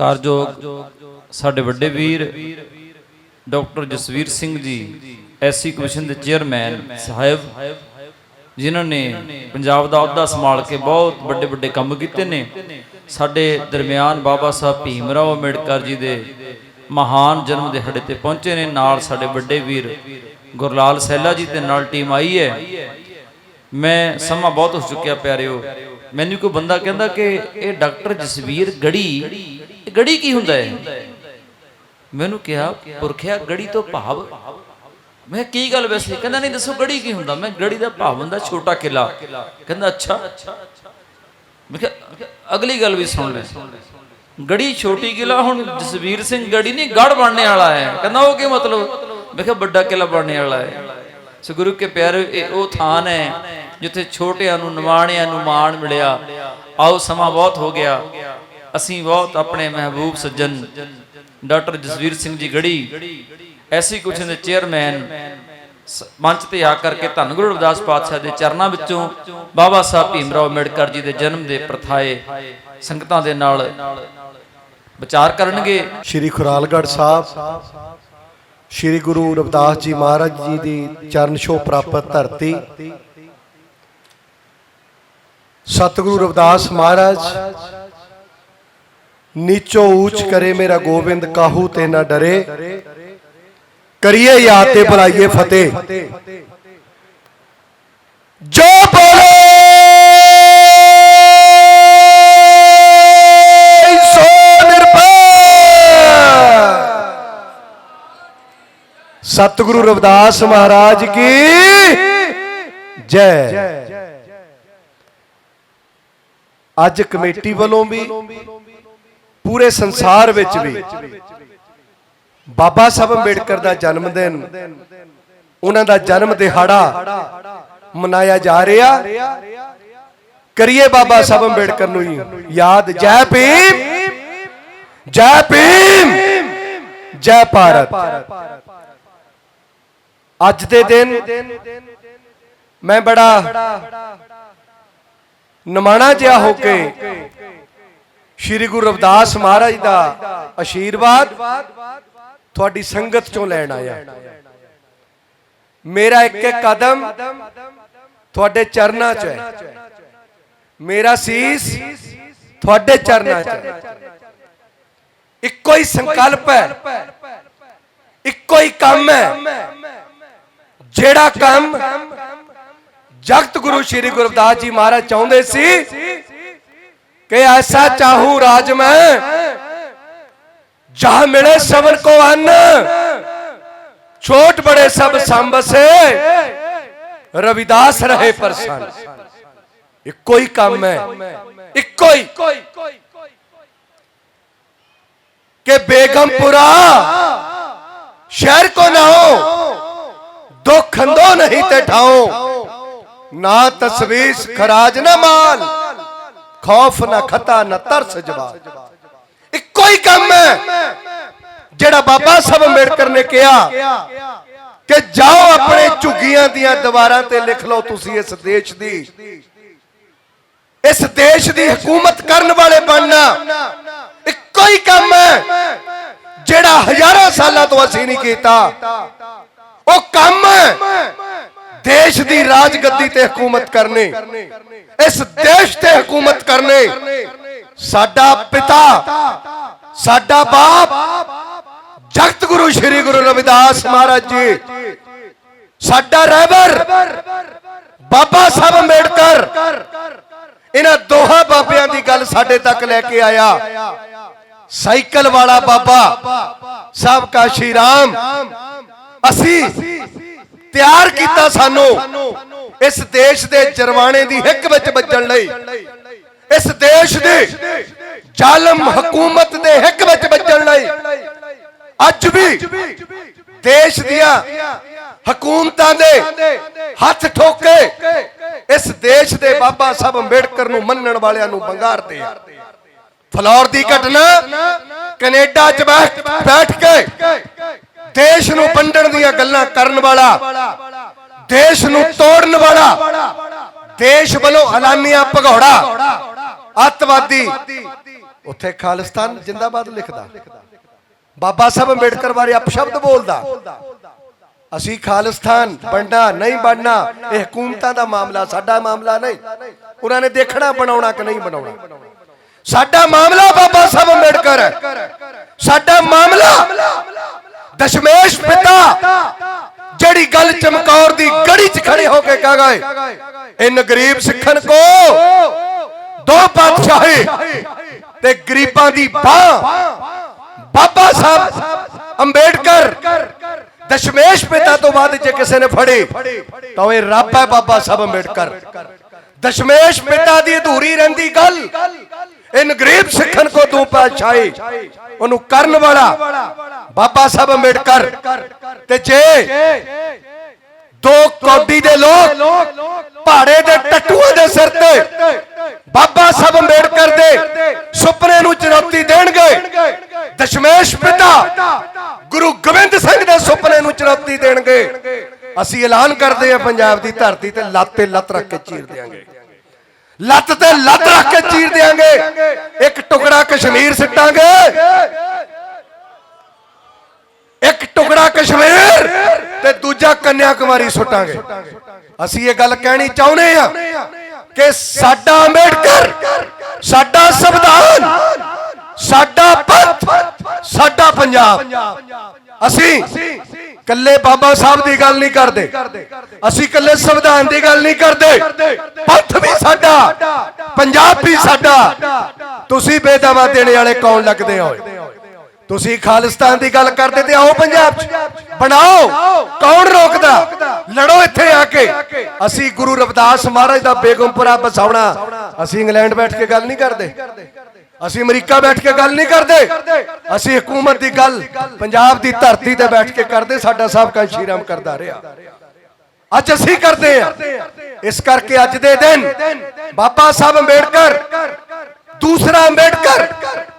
ਕਾਰਜੋਗ ਸਾਡੇ ਵੱਡੇ ਵੀਰ, doctor Jasveer Singh ji SC commission ਦੇ ਚੇਅਰਮੈਨ ਸਾਹਿਬ, ਜਿਨ੍ਹਾਂ ਨੇ ਪੰਜਾਬ ਦਾ ਅਹੁਦਾ ਸੰਭਾਲ ਕੇ ਬਹੁਤ ਵੱਡੇ ਵੱਡੇ ਕੰਮ ਕੀਤੇ ਨੇ। ਸਾਡੇ ਦਰਮਿਆਨ ਬਾਬਾ ਸਾਹਿਬ ਭੀਮ ਰਾਓ ਅੰਬੇਡਕਰ ਜੀ ਦੇ ਮਹਾਨ ਜਨਮ ਦਿਹਾੜੇ ਤੇ ਪਹੁੰਚੇ ਨੇ। ਨਾਲ ਸਾਡੇ ਵੱਡੇ ਵੀਰ ਗੁਰਲਾਲ ਸੈਲਾ ਜੀ ਤੇ ਨਾਲ ਟੀਮ ਆਈ ਹੈ। ਮੈਂ ਸਮਾਂ ਬਹੁਤ ਹੋ ਚੁੱਕਿਆ ਪਿਆਰਿਓ। ਮੈਨੂੰ ਕੋਈ ਬੰਦਾ ਕਹਿੰਦਾ ਕਿ ਇਹ ਡਾਕਟਰ ਜਸਵੀਰ ਗੜੀ ਗੜੀ ਕੀ ਹੁੰਦਾ ਹੈ? ਮੈਨੂੰ ਕਿਹਾ, ਪੁਰਖਿਆ, ਗੜੀ ਤੋਂ ਭਾਵ। ਮੈਂ ਕੀ ਗੱਲ ਵੈਸੇ? ਕਹਿੰਦਾ, ਨਹੀਂ, ਦੱਸੋ, ਗੜੀ ਕੀ ਹੁੰਦਾ? ਮੈਂ ਗੜੀ ਦਾ ਭਾਵ ਹੁੰਦਾ ਛੋਟਾ ਕਿਲਾ। ਕਹਿੰਦਾ, ਅੱਛਾ। ਮੈਂ ਕਿਹਾ, ਅਗਲੀ ਗੱਲ ਵੀ ਸੁਣ ਲੈ। ਗੜੀ ਛੋਟੀ ਕਿਲਾ, ਹੁਣ ਜਸਵੀਰ ਸਿੰਘ ਗੜੀ ਨਹੀਂ ਗੜ ਬਣਨੇ ਵਾਲਾ ਹੈ। ਕਹਿੰਦਾ, ਉਹ ਕੀ ਮਤਲਬ? ਮੈਂ ਕਿਹਾ, ਵੱਡਾ ਕਿਲਾ ਬਣਨੇ ਵਾਲਾ ਹੈ। ਸੋ ਗੁਰੂ ਕੇ ਪਿਆਰੇ ਉਹ ਥਾਨ ਹੈ, ਜਿੱਥੇ ਛੋਟਿਆਂ ਨੂੰ ਨਿਮਾਣਿਆਂ ਨੂੰ ਮਾਣ ਮਿਲਿਆ। ਆਓ, ਸਮਾਂ ਬਹੁਤ ਹੋ ਗਿਆ। ਅਸੀਂ ਬਹੁਤ ਆਪਣੇ ਮਹਿਬੂਬ ਸੱਜਣ ਡਾਕਟਰ ਜਸਵੀਰ ਸਿੰਘ ਜੀ ਗੜੀ, ਐਸੀ ਕੁਛ ਦੇ ਚੇਅਰਮੈਨ ਮੰਚ ਤੇ ਆ ਕਰਕੇ ਧੰਨ ਗੁਰੂ ਰਵਿਦਾਸ ਪਾਤਸ਼ਾਹ ਦੇ ਚਰਨਾਂ ਵਿੱਚੋਂ ਬਾਬਾ ਸਾਹਿਬ ਭੀਮ ਅੰਬੇਡਕਰ ਜੀ ਦੇ ਜਨਮ ਦੇ ਪ੍ਰਥਾਏ ਸੰਗਤਾਂ ਦੇ ਨਾਲ ਵਿਚਾਰ ਕਰਨਗੇ। ਸ਼੍ਰੀ ਖੁਰਾਲਗੜ੍ਹ ਸਾਹਿਬ, ਸ਼੍ਰੀ ਗੁਰੂ ਰਵਿਦਾਸ ਜੀ ਮਹਾਰਾਜ ਜੀ ਦੀ ਚਰਨ ਛੋਹ ਪ੍ਰਾਪਤ ਧਰਤੀ, ਸਤਿਗੁਰੂ ਰਵਿਦਾਸ ਮਹਾਰਾਜ ਨੀਚੋ ਊਚ ਕਰੇ ਮੇਰਾ ਗੋਬਿੰਦ ਕਾਹੂ ਤੇ ਨਾ ਡਰੇ ਕਰੀਏ ਯਾਦ ਤੇ ਬੁਲਾਈਏ ਫਤਿਹ ਜੋ ਬੋਲੇ ਸੋ ਨਿਰਭੈ ਸਤਿਗੁਰੂ ਰਵਿਦਾਸ ਮਹਾਰਾਜ ਕੀ ਜੈ ਅੱਜ ਕਮੇਟੀ ਵੱਲੋਂ ਵੀ ਪੂਰੇ ਸੰਸਾਰ ਵਿੱਚ ਵੀ। ਬਾਬਾ ਸਾਹਿਬ ਅੰਬੇਡਕਰ ਦਾ ਜਨਮ ਦਿਨ ਉਹਨਾਂ ਦਾ ਜਨਮ ਦਿਹਾੜਾ ਮਨਾਇਆ ਜਾ ਰਿਹਾ। ਕਰੀਏ ਬਾਬਾ ਸਾਹਿਬ ਅੰਬੇਡਕਰ ਨੂੰ ਹੀ ਯਾਦ। ਜੈ ਭੀਮ ਜੈ ਭੀਮ ਜੈ ਭਾਰਤ। ਅੱਜ ਦੇ ਦਿਨ ਮੈਂ ਬੜਾ ਨਮਾਣਾ ਜਿਹਾ ਹੋ ਕੇ ਸ਼੍ਰੀ ਗੁਰੂ ਰਵਿਦਾਸ ਮਹਾਰਾਜ ਦਾ ਆਸ਼ੀਰਵਾਦ ਤੁਹਾਡੀ ਸੰਗਤ ਚੋਂ ਲੈਣ ਆਇਆ। ਮੇਰਾ ਇੱਕ ਇੱਕ ਕਦਮ ਤੁਹਾਡੇ ਚਰਨਾਂ 'ਚ ਹੈ। ਮੇਰਾ ਸੀਸ ਤੁਹਾਡੇ ਚਰਨਾਂ 'ਚ ਇੱਕੋ ਹੀ ਸੰਕਲਪ ਹੈ। ਇੱਕੋ ਹੀ ਕੰਮ ਹੈ। ਜਿਹੜਾ ਕੰਮ ਜਗਤ ਗੁਰੂ ਸ੍ਰੀ ਗੁਰਦਾਸ ਜੀ ਮਹਾਰਾਜ ਚਾਹੁੰਦੇ ਸੀ ਕਿ ਐਸਾ ਚਾਹੂੰ ਰਾਜ ਮੈਂ ਜਹਾਂ ਮਿਲੇ ਸਬਰ ਕੋ ਅੰਨ ਛੋਟ ਬੜੇ ਸਭ ਸੰਬਸੇ ਰਵਿਦਾਸ ਰਹੇ ਪ੍ਰਸੰਨ ਇੱਕੋ ਹੀ ਕੰਮ ਹੈ ਇੱਕੋ ਹੀ ਕਿ ਬੇਗਮਪੁਰਾ ਸ਼ਹਿਰ ਕੋ ਨਾ ਹੋ ਦੋ ਖੰਦੋ ਨਹੀਂ ਤੇ ਠਾਓ ਨਾ ਤਸਵੀਸ ਖਰਾਜ ਨਾ ਮਾਲ ਖੌਫ ਨਾ ਖਤਾ, ਨਾ ਤਰਸ ਜਵਾਬ। ਇੱਕੋ ਹੀ ਕੰਮ ਹੈ ਜਿਹੜਾ ਬਾਬਾ ਸਾਹਿਬ ਅੰਬੇਡਕਰ ਨੇ ਕਿਹਾ ਕਿ ਜਾਓ ਆਪਣੇ ਝੁੱਗੀਆਂ ਦੀਆਂ ਦੀਵਾਰਾਂ ਤੇ ਲਿਖ ਲਓ ਤੁਸੀਂ ਇਸ ਦੇਸ਼ ਦੀ। ਇਸ ਦੇਸ਼ ਦੀ ਹਕੂਮਤ ਕਰਨ ਵਾਲੇ ਬਣਨਾ ਇੱਕੋ ਹੀ ਕੰਮ ਹੈ ਜਿਹੜਾ ਹਜ਼ਾਰਾਂ ਸਾਲਾਂ ਤੋਂ ਅਸੀਂ ਨਹੀਂ ਕੀਤਾ। ਉਹ ਕੰਮ ਹੈ ਦੇਸ਼ ਦੀ ਰਾਜਗੱਦੀ ਤੇ ਹਕੂਮਤ ਕਰਨੇ ਇਸ ਦੇਸ਼ ਤੇ ਹਕੂਮਤ ਕਰਨੀ ਸਾਡਾ ਪਿਤਾ ਸਾਡਾ ਬਾਪ ਜਗਤ ਗੁਰੂ ਸ੍ਰੀ ਗੁਰੂ ਰਵਿਦਾਸ ਮਹਾਰਾਜ ਜੀ ਸਾਡਾ ਰਹਿਬਰ ਬਾਬਾ ਸਾਹਿਬ ਅੰਬੇਡਕਰ ਇਹਨਾਂ ਦੋਹਾਂ ਬਾਬਿਆਂ ਦੀ ਗੱਲ ਸਾਡੇ ਤੱਕ ਲੈ ਕੇ ਆਇਆ ਸਾਈਕਲ ਵਾਲਾ ਬਾਬਾ ਸਾਬਕਾ ਕਾ ਸ਼੍ਰੀ ਰਾਮ ਅਸੀਂ ਤਿਆਰ ਕੀਤਾ ਸਾਨੂੰ ਇਸ ਦੇਸ਼ ਦੇ ਜਰਵਾਣੇ ਦੀ ਹਿੱਕ ਵਿੱਚ ਵੱਜਣ ਲਈ। ਇਸ ਦੇਸ਼ ਦੀ ਜ਼ਾਲਮ ਹਕੂਮਤ ਦੇ ਹਿੱਕ ਵਿੱਚ ਵੱਜਣ ਲਈ। ਅੱਜ ਵੀ ਦੇਸ਼ ਦੀਆਂ ਹਕੂਮਤਾਂ ਦੇ ਹੱਥ ਠੋਕੇ ਇਸ ਦੇਸ਼ ਦੇ ਬਾਬਾ ਸਾਹਿਬ ਅੰਬੇਡਕਰ ਨੂੰ ਮੰਨਣ ਵਾਲਿਆਂ ਨੂੰ ਬੰਗਾਰਦੇ ਆ। ਫਲੌਰ ਦੀ ਘਟਨਾ ਕੈਨੇਡਾ 'ਚ ਬੈਠ ਬੈਠ ਕੇ ਦੇਸ਼ ਨੂੰ ਵੰਡਣ ਦੀਆਂ ਗੱਲਾਂ ਕਰਨ ਵਾਲਾ, ਦੇਸ਼ ਨੂੰ ਤੋੜਨ ਵਾਲਾ, ਦੇਸ਼ ਵੱਲੋਂ ਐਲਾਨਿਆ ਭਗੌੜਾ, ਅੱਤਵਾਦੀ। ਉੱਥੇ ਖਾਲਿਸਤਾਨ ਜਿੰਦਾਬਾਦ ਲਿਖਦਾ। ਬਾਬਾ ਸਾਹਿਬ ਅੰਬੇਡਕਰ ਬਾਰੇ ਅਪਸ਼ਬਦ ਬੋਲਦਾ। ਅਸੀਂ ਖਾਲਿਸਤਾਨ ਬਣਨਾ, ਨਹੀਂ ਬਣਨਾ, ਇਹ ਹਕੂਮਤਾਂ ਦਾ ਮਾਮਲਾ, ਸਾਡਾ ਮਾਮਲਾ ਨਹੀਂ। ਉਹਨਾਂ ਨੇ ਦੇਖਣਾ ਬਣਾਉਣਾ ਕਿ ਨਹੀਂ ਬਣਾਉਣਾ। ਸਾਡਾ ਮਾਮਲਾ ਬਾਬਾ ਸਾਹਿਬ ਅੰਬੇਡਕਰ ਹੈ। ਸਾਡਾ ਮਾਮਲਾ ਦਸ਼ਮੇਸ਼ ਪਿਤਾ, ਜਿਹੜੀ ਗੱਲ ਚਮਕੌਰ ਦੀ ਗੜੀ 'ਚ ਖੜੇ ਹੋ ਕੇ ਕਹ ਗਏ, ਇਨ ਗਰੀਬ ਸਿੱਖਣ ਕੋ ਦੋ ਪਾਤਸ਼ਾਹੀ ਤੇ ਗਰੀਬਾਂ ਦੀ ਬਾਹ ਬਾਬਾ ਸਾਹਿਬ ਅੰਬੇਡਕਰ, ਦਸ਼ਮੇਸ਼ ਪਿਤਾ ਤੋਂ ਬਾਅਦ ਜੇ ਕਿਸੇ ਨੇ ਫੜੇ, ਤਾਂ ਇਹ ਰੱਬ ਹੈ ਬਾਬਾ ਸਾਹਿਬ ਅੰਬੇਡਕਰ। ਦਸ਼ਮੇਸ਼ ਪਿਤਾ ਦੀ ਅਧੂਰੀ ਰਹਿੰਦੀ ਗੱਲ, ਇਨ ਗਰੀਬ ਸਿੱਖਣ ਕੋ ਦੋ ਪਾਤਸ਼ਾਹੀ ਉਹਨੂੰ ਕਰਨ ਵਾਲਾ ਬਾਬਾ ਸਾਹਿਬ ਅੰਬੇਡਕਰ। ਤੇ ਜੇ ਦੋ ਕੌਡੀ ਦੇ ਲੋਕ ਪਹਾੜੇ ਦੇ ਟੱਟੂਆਂ ਦੇ ਸਿਰ ਤੇ ਬਾਬਾ ਸਾਹਿਬ ਅੰਬੇਡਕਰ ਦੇ ਸੁਪਨੇ ਨੂੰ ਚੁਣੌਤੀ ਦੇਣਗੇ, ਦਸ਼ਮੇਸ਼ ਪਿਤਾ ਗੁਰੂ ਗੋਬਿੰਦ ਸਿੰਘ ਦੇ ਸੁਪਨੇ ਨੂੰ ਚੁਣੌਤੀ ਦੇਣਗੇ। ਅਸੀਂ ਐਲਾਨ ਕਰਦੇ ਹਾਂ, ਪੰਜਾਬ ਦੀ ਧਰਤੀ ਤੇ ਲੱਤ ਤੇ ਲੱਤ ਰੱਖ ਕੇ ਚੀਰ ਦੇਾਂਗੇ ਲੱਤ ਤੇ ਲੱਤ ਰੱਖ ਕੇ ਚੀਰ ਦੇਾਂਗੇ ਇੱਕ ਟੁਕੜਾ ਕਸ਼ਮੀਰ ਸਿੱਟਾਂਗੇ। ਇੱਕ ਟੁਕੜਾ ਕਸ਼ਮੀਰ ਤੇ ਦੂਜਾ ਕੰਨਿਆ ਕੁਮਾਰੀ ਸੁੱਟਾਂਗੇ। ਅਸੀਂ ਇਹ ਗੱਲ ਕਹਿਣੀ ਚਾਹੁੰਦੇ ਆ ਕਿ ਸਾਡਾ ਅੰਬੇਡਕਰ ਸਾਡਾ ਸੰਵਿਧਾਨ ਸਾਡਾ ਪੰਥ ਸਾਡਾ ਪੰਜਾਬ। ਅਸੀਂ ਕੱਲੇ ਬਾਬਾ ਸਾਹਿਬ ਦੀ ਗੱਲ ਨਹੀਂ ਕਰਦੇ। ਅਸੀਂ ਕੱਲੇ ਸੰਵਿਧਾਨ ਦੀ ਗੱਲ ਨਹੀਂ ਕਰਦੇ। ਪੰਥ ਵੀ ਸਾਡਾ, ਪੰਜਾਬ ਵੀ ਸਾਡਾ। ਤੁਸੀਂ ਬੇਦਾਵਾ ਦੇਣੇ ਵਾਲੇ ਕੌਣ ਲੱਗਦੇ ਹੋ? ਤੁਸੀਂ ਖਾਲਿਸਤਾਨ ਦੀ ਗੱਲ ਕਰਦੇ ਤੇ ਆਓ ਪੰਜਾਬ 'ਚ। ਬਣਾਓ। ਕੌਣ ਰੋਕਦਾ? ਲੜੋ ਇੱਥੇ ਆ ਕੇ। ਅਸੀਂ ਗੁਰੂ ਰਵਿਦਾਸ ਮਹਾਰਾਜ ਦਾ ਬੇਗਮਪੁਰਾ ਬਸਾਉਣਾ। ਅਸੀਂ ਇੰਗਲੈਂਡ ਬੈਠ ਕੇ ਗੱਲ ਨਹੀਂ ਕਰਦੇ। ਅਸੀਂ ਅਮਰੀਕਾ ਬੈਠ ਕੇ ਗੱਲ ਨਹੀਂ ਕਰਦੇ। ਅਸੀਂ ਹਕੂਮਤ ਦੀ ਗੱਲ, ਪੰਜਾਬ ਦੀ ਧਰਤੀ ਤੇ ਬੈਠ ਕੇ ਕਰਦੇ, ਸਾਡਾ ਸਾਬਕਾ ਸ਼ੀਰਾਮ ਕਰਦਾ ਰਿਹਾ। ਅੱਜ ਅਸੀਂ ਕਰਦੇ ਆ ਇਸ ਕਰਕੇ ਅੱਜ ਦੇ ਦਿਨ ਬਾਬਾ ਸਾਹਿਬ ਅੰਬੇਡਕਰ, ਦੂਸਰਾ ਅੰਬੇਡਕਰ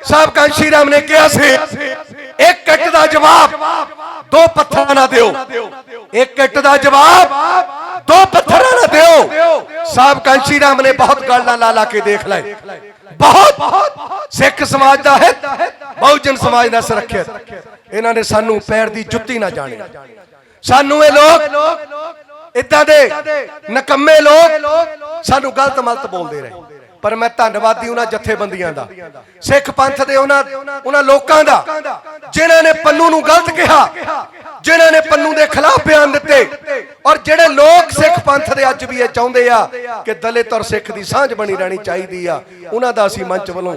ਸਾਹਿਬ ਕਾਂਸ਼ੀ ਰਾਮ ਨੇ ਕਿਹਾ ਸੀ, ਇੱਕ ਇੱਟ ਦਾ ਜਵਾਬ ਦੋ ਪੱਥਰਾਂ ਨਾਲ ਦਿਓ। ਇੱਕ ਇੱਟ ਦਾ ਜਵਾਬ ਦੋ ਪੱਥਰਾਂ ਨਾਲ ਦਿਓ। ਸਾਹਿਬ ਕਾਂਸ਼ੀ ਰਾਮ ਨੇ ਬਹੁਤ ਗੱਲਾਂ ਲਾ ਲਾ ਕੇ ਦੇਖ ਲਏ। ਬਹੁਤ ਸਿੱਖ ਸਮਾਜ ਦਾ ਹਿੱਤ, ਬਹੁਜਨ ਸਮਾਜ ਦਾ ਸੁਰੱਖਿਅਤ। ਇਹਨਾਂ ਨੇ ਸਾਨੂੰ ਪੈਰ ਦੀ ਜੁੱਤੀ ਨਾ ਜਾਣੀ। ਸਾਨੂੰ ਇਹ ਲੋਕ, ਇਦਾਂ ਦੇ ਨਕੰਮੇ ਲੋਕ ਸਾਨੂੰ ਗਲਤ ਮਲਤ ਬੋਲਦੇ ਰਹੇ। ਪਰ ਮੈਂ ਧੰਨਵਾਦੀ ਉਹਨਾਂ ਜਥੇਬੰਦੀਆਂ ਦਾ। ਸਿੱਖ ਪੰਥ ਦੇ ਉਹਨਾਂ ਉਹਨਾਂ ਲੋਕਾਂ ਦਾ। ਜਿਨ੍ਹਾਂ ਨੇ ਪੰਨੂ ਨੂੰ ਗਲਤ ਕਿਹਾ, ਜਿਨ੍ਹਾਂ ਨੇ ਪੰਨੂ ਦੇ ਖਿਲਾਫ ਬਿਆਨ ਦਿੱਤੇ। ਔਰ ਜਿਹੜੇ ਲੋਕ ਸਿੱਖ ਪੰਥ ਦੇ ਅੱਜ ਵੀ ਇਹ ਚਾਹੁੰਦੇ ਆ ਕਿ ਦਲਿਤ ਔਰ ਸਿੱਖ ਦੀ ਸਾਂਝ ਬਣੀ ਰਹਿਣੀ ਚਾਹੀਦੀ ਆ, ਉਹਨਾਂ ਦਾ ਅਸੀਂ ਮੰਚ ਵੱਲੋਂ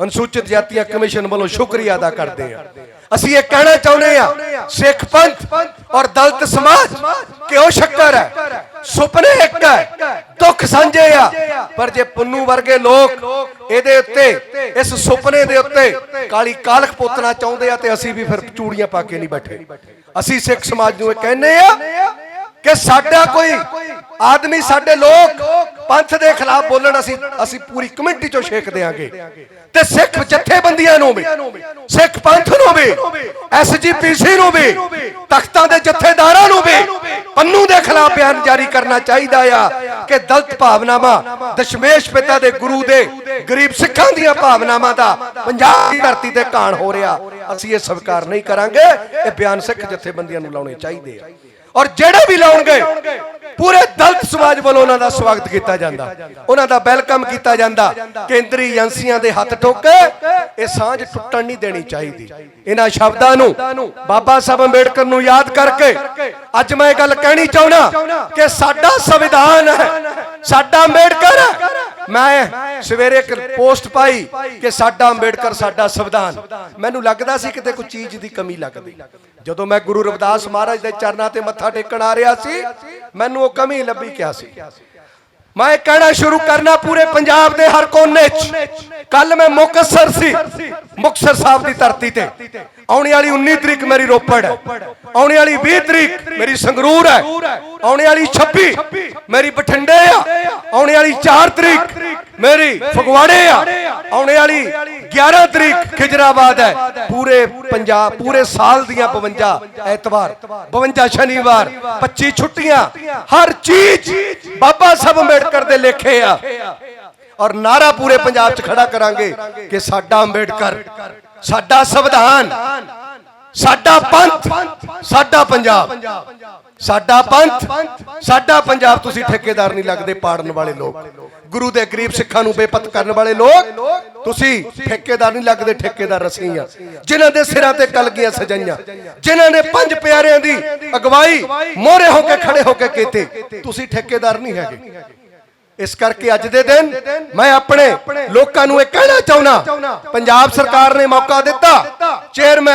ਅਨੁਸੂਚਿਤ ਜਾਤੀਆਂ ਕਮਿਸ਼ਨ ਵੱਲੋਂ ਸ਼ੁਕਰੀਆ ਅਦਾ ਕਰਦੇ ਆ ਅਸੀਂ ਇਹ ਕਹਿਣਾ ਚਾਹੁੰਦੇ ਆ ਸਿੱਖ ਪੰਥ ਔਰ ਦਲਿਤ ਸਮਾਜ ਕਿਉਂ ਸ਼ੱਕਰ ਹੈ? ਸੁਪਨੇ ਇੱਕ ਹੈ, ਦੁੱਖ ਸਾਂਝੇ ਆ। ਪਰ ਜੇ ਪੁੰਨੂ ਵਰਗੇ ਲੋਕ ਇਹਦੇ ਉੱਤੇ, ਇਸ ਸੁਪਨੇ ਦੇ ਉੱਤੇ ਕਾਲੀ ਕਾਲਖ ਪੋਤਣਾ ਚਾਹੁੰਦੇ ਆ ਤੇ ਅਸੀਂ ਵੀ ਫਿਰ ਚੂੜੀਆਂ ਪਾ ਕੇ ਨਹੀਂ ਬੈਠੇ। ਅਸੀਂ ਸਿੱਖ ਸਮਾਜ ਨੂੰ ਇਹ ਕਹਿੰਦੇ ਆ ਕਿ ਸਾਡਾ ਕੋਈ ਆਦਮੀ, ਸਾਡੇ ਲੋਕ ਪੰਥ ਦੇ ਖਿਲਾਫ ਬੋਲਣ ਅਸੀਂ ਅਸੀਂ ਪੂਰੀ ਕਮੇਟੀ ਚੋਂ ਛੇਕ ਦੇਾਂਗੇ ਤੇ ਸਿੱਖ ਜਥੇਬੰਦੀਆਂ ਨੂੰ ਵੀ, ਸਿੱਖ ਪੰਥ ਨੂੰ ਵੀ ਐਸਜੀਪੀਸੀ ਨੂੰ ਵੀ, ਤਖਤਾਂ ਦੇ ਜਥੇਦਾਰਾਂ ਨੂੰ ਵੀ ਪੰਨੂ ਦੇ ਖਿਲਾਫ ਬਿਆਨ ਜਾਰੀ ਕਰਨਾ ਚਾਹੀਦਾ ਆ ਕਿ ਦਲਤ ਭਾਵਨਾਵਾਂ, ਦਸ਼ਮੇਸ਼ ਪਿਤਾ ਦੇ ਗੁਰੂ ਦੇ ਗਰੀਬ ਸਿੱਖਾਂ ਦੀਆਂ ਭਾਵਨਾਵਾਂ ਦਾ ਪੰਜਾਬ ਦੀ ਧਰਤੀ ਤੇ ਕਾਣ ਹੋ ਰਿਹਾ। ਅਸੀਂ ਇਹ ਸਵੀਕਾਰ ਨਹੀਂ ਕਰਾਂਗੇ। ਇਹ ਬਿਆਨ ਸਿੱਖ ਜਥੇਬੰਦੀਆਂ ਨੂੰ ਲਾਉਣੇ ਚਾਹੀਦੇ ਆ। ਔਰ ਜਿਹੜੇ ਵੀ ਲਾਉਣਗੇ ਪੂਰੇ ਦਲਿਤ ਸਮਾਜ ਵੱਲੋਂ ਉਹਨਾਂ ਦਾ ਸਵਾਗਤ ਕੀਤਾ ਜਾਂਦਾ। ਉਹਨਾਂ ਦਾ ਵੈਲਕਮ ਕੀਤਾ ਜਾਂਦਾ। ਕੇਂਦਰੀ ਏਜੰਸੀਆਂ ਦੇ ਹੱਥ ਠੋਕੇ ਇਹ ਸਾਂਝ ਟੁੱਟਣ ਨਹੀਂ ਦੇਣੀ ਚਾਹੀਦੀ। ਇਹਨਾਂ ਸ਼ਬਦਾਂ ਨੂੰ ਬਾਬਾ ਸਾਹਿਬ ਅੰਬੇਡਕਰ ਨੂੰ ਯਾਦ ਕਰਕੇ ਅੱਜ ਮੈਂ ਇਹ ਗੱਲ ਕਹਿਣੀ ਚਾਹੁੰਦਾ ਕਿ ਸਾਡਾ ਸੰਵਿਧਾਨ ਹੈ ਸਾਡਾ ਅੰਬੇਡਕਰ ਹੈ। ਮੈਂ ਸਵੇਰੇ ਇੱਕ ਪੋਸਟ ਪਾਈ ਕਿ ਸਾਡਾ ਅੰਬੇਡਕਰ ਸਾਡਾ ਸੰਵਿਧਾਨ। ਮੈਨੂੰ ਲੱਗਦਾ ਸੀ ਕਿਤੇ ਕੋਈ ਚੀਜ਼ ਦੀ ਕਮੀ ਲੱਗਦੀ। ਜਦੋਂ ਮੈਂ ਗੁਰੂ ਰਵਿਦਾਸ ਮਹਾਰਾਜ ਦੇ ਚਰਨਾਂ ਤੇ ਮੱਥਾ ਟੇਕਣ ਆ ਰਿਹਾ ਸੀ, ਮੈਨੂੰ ਉਹ ਕਮੀ ਲੱਭੀ ਕਿਆ ਸੀ? ਮੈਂ ਇਹ ਕਹਿਣਾ ਸ਼ੁਰੂ ਕਰਨਾ ਪੂਰੇ ਪੰਜਾਬ ਦੇ ਹਰ ਕੋਨੇ 'ਚ। ਕੱਲ ਮੈਂ ਮੁਕਤਸਰ ਸੀ। ਮੁਕਤਸਰ ਸਾਹਿਬ ਦੀ ਧਰਤੀ ਤੇ। ਆਉਣੀ ਵਾਲੀ 19 ਤਰੀਕ ਮੇਰੀ ਰੋਪੜ ਹੈ। ਆਉਣੀ ਵਾਲੀ 20 ਤਰੀਕ ਮੇਰੀ ਸੰਗਰੂਰ ਹੈ। ਆਉਣੀ ਵਾਲੀ 26 ਮੇਰੀ ਬਠਿੰਡੇ ਆ। ਆਉਣੀ ਵਾਲੀ 4 ਤਰੀਕ ਮੇਰੀ ਫਗਵਾੜੇ ਆ। ਆਉਣੇ ਵਾਲੀ 11 ਤਰੀਕ ਖਿਜਰਾਬਾਦ ਹੈ। ਪੂਰੇ ਪੰਜਾਬ, ਪੂਰੇ ਸਾਲ ਦੀਆਂ 52 ਐਤਵਾਰ 52 ਸ਼ਨੀਵਾਰ 25 ਛੁੱਟੀਆਂ। ਹਰ ਚੀਜ਼ ਬਾਬਾ ਸਾਹਿਬ ਅੰਬੇਡਕਰ ਦੇ ਲੇਖੇ ਆ। ਔਰ ਨਾਰਾ ਪੂਰੇ ਪੰਜਾਬ 'ਚ ਖੜਾ ਕਰਾਂਗੇ ਕਿ ਸਾਡਾ ਅੰਬੇਡਕਰ ਸਾਡਾ ਸੰਵਿਧਾਨ ਸਾਡਾ ਪੰਥ ਸਾਡਾ ਪੰਜਾਬ ਸਾਡਾ ਪੰਥ ਸਾਡਾ ਪੰਜਾਬ ਤੁਸੀਂ ਠੇਕੇਦਾਰ ਨਹੀਂ ਲੱਗਦੇ ਪਾੜਨ ਵਾਲੇ ਲੋਕ। ਗੁਰੂ ਦੇ ਗਰੀਬ ਸਿੱਖਾਂ ਨੂੰ ਬੇਪਤ ਕਰਨ ਵਾਲੇ ਲੋਕ ਤੁਸੀਂ ਠੇਕੇਦਾਰ ਨਹੀਂ ਲੱਗਦੇ ਠੇਕੇਦਾਰ ਅਸੀਂ ਆ ਜਿਨ੍ਹਾਂ ਦੇ ਸਿਰਾਂ ਤੇ ਕਲਗੀਆਂ ਸਜਾਈਆਂ। ਜਿਨ੍ਹਾਂ ਨੇ ਪੰਜ ਪਿਆਰਿਆਂ ਦੀ ਅਗਵਾਈ ਮੋਹਰੇ ਹੋ ਕੇ ਖੜੇ ਹੋ ਕੇ ਕੀਤੀ। ਤੁਸੀਂ ਠੇਕੇਦਾਰ ਨਹੀਂ ਹੈਗੇ। ਇਸ ਕਰਕੇ ਅੱਜ ਦੇ ਦਿਨ ਮੈਂ ਆਪਣੇ ਲੋਕਾਂ ਨੂੰ ਇਹ ਕਹਿਣਾ ਚਾਹੁੰਦਾ, ਪੰਜਾਬ ਸਰਕਾਰ ਨੇ ਮੌਕਾ ਦਿੱਤਾ ਚੇਅਰਮੈਨ